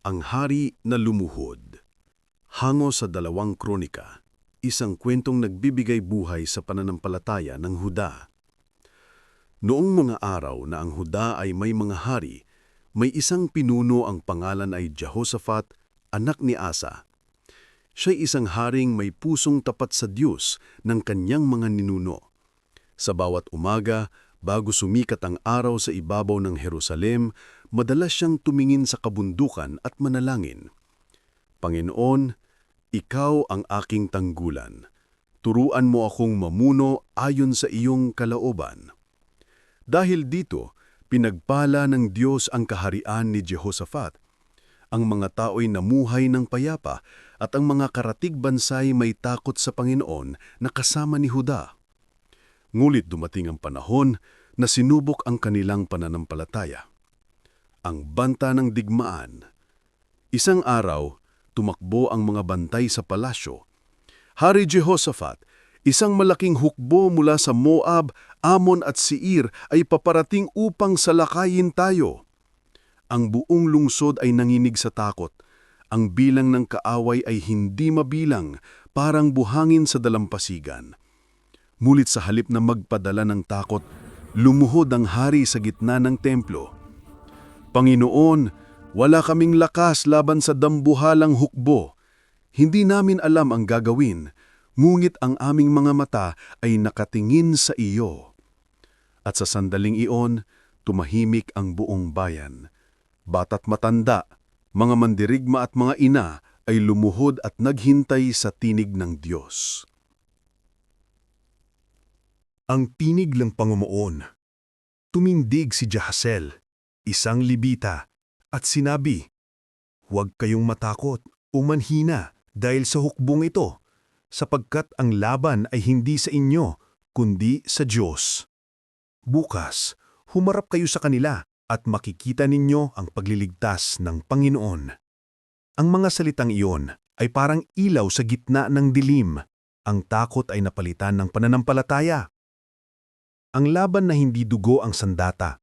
Ang Hari na Lumuhod Hango sa dalawang kronika, isang kwentong nagbibigay buhay sa pananampalataya ng Huda. Noong mga araw na ang Huda ay may mga hari, may isang pinuno ang pangalan ay Jehoshaphat, anak ni Asa. Siya'y isang haring may pusong tapat sa Diyos ng kanyang mga ninuno. Sa bawat umaga, bago sumikat ang araw sa ibabaw ng Jerusalem, madalas siyang tumingin sa kabundukan at manalangin. Panginoon, Ikaw ang aking tanggulan. Turuan mo akong mamuno ayon sa iyong kalaoban. Dahil dito, pinagpala ng Diyos ang kaharian ni Jehoshaphat. Ang mga tao'y namuhay ng payapa at ang mga karatig bansay may takot sa Panginoon na kasama ni Huda. Ngulit dumating ang panahon na sinubok ang kanilang pananampalataya. Ang banta ng digmaan. Isang araw, tumakbo ang mga bantay sa palasyo. Hari Jehoshaphat, isang malaking hukbo mula sa Moab, Amon at Seir ay paparating upang salakayin tayo. Ang buong lungsod ay nanginig sa takot. Ang bilang ng kaaway ay hindi mabilang, parang buhangin sa dalampasigan. Mulit sa halip na magpadala ng takot, lumuhod ang hari sa gitna ng templo. Panginoon, wala kaming lakas laban sa dambuhalang hukbo. Hindi namin alam ang gagawin, ngunit ang aming mga mata ay nakatingin sa iyo. At sa sandaling iyon, tumahimik ang buong bayan. Bata't matanda, mga mandirigma at mga ina ay lumuhod at naghintay sa tinig ng Diyos. Ang tinig ng Panginoon. Tumindig si Jahazel, isang libita, at sinabi, Huwag kayong matakot o manhina dahil sa hukbong ito, sapagkat ang laban ay hindi sa inyo, kundi sa Diyos. Bukas, humarap kayo sa kanila at makikita ninyo ang pagliligtas ng Panginoon. Ang mga salitang iyon ay parang ilaw sa gitna ng dilim. Ang takot ay napalitan ng pananampalataya. Ang laban na hindi dugo ang sandata.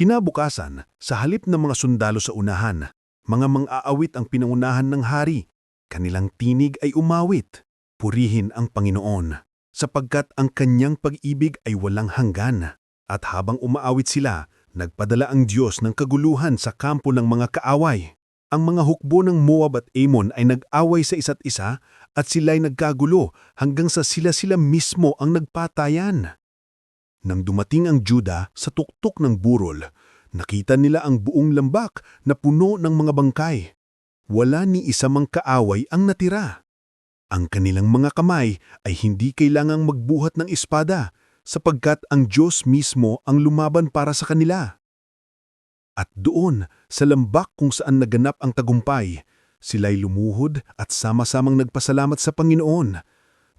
Kinabukasan, sa halip ng mga sundalo sa unahan, mga mang-aawit ang pinangunahan ng hari. Kanilang tinig ay umawit. Purihin ang Panginoon, sapagkat ang kanyang pag-ibig ay walang hanggan. At habang umaawit sila, nagpadala ang Diyos ng kaguluhan sa kampo ng mga kaaway. Ang mga hukbo ng Moab at Ammon ay nag-away sa isa't isa at sila'y nagkagulo hanggang sa sila-sila mismo ang nagpatayan. Nang dumating ang Juda sa tuktok ng burol, nakita nila ang buong lambak na puno ng mga bangkay. Wala ni isa mang kaaway ang natira. Ang kanilang mga kamay ay hindi kailangang magbuhat ng espada sapagkat ang Diyos mismo ang lumaban para sa kanila. At doon, sa lambak kung saan naganap ang tagumpay, sila'y lumuhod at sama-samang nagpasalamat sa Panginoon.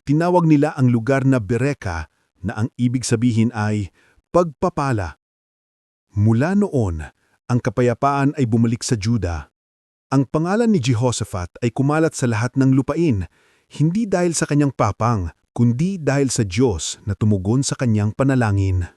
Tinawag nila ang lugar na Bereka na ang ibig sabihin ay pagpapala. Mula noon, ang kapayapaan ay bumalik sa Juda. Ang pangalan ni Jehoshaphat ay kumalat sa lahat ng lupain, hindi dahil sa kanyang papang, kundi dahil sa Diyos na tumugon sa kanyang panalangin.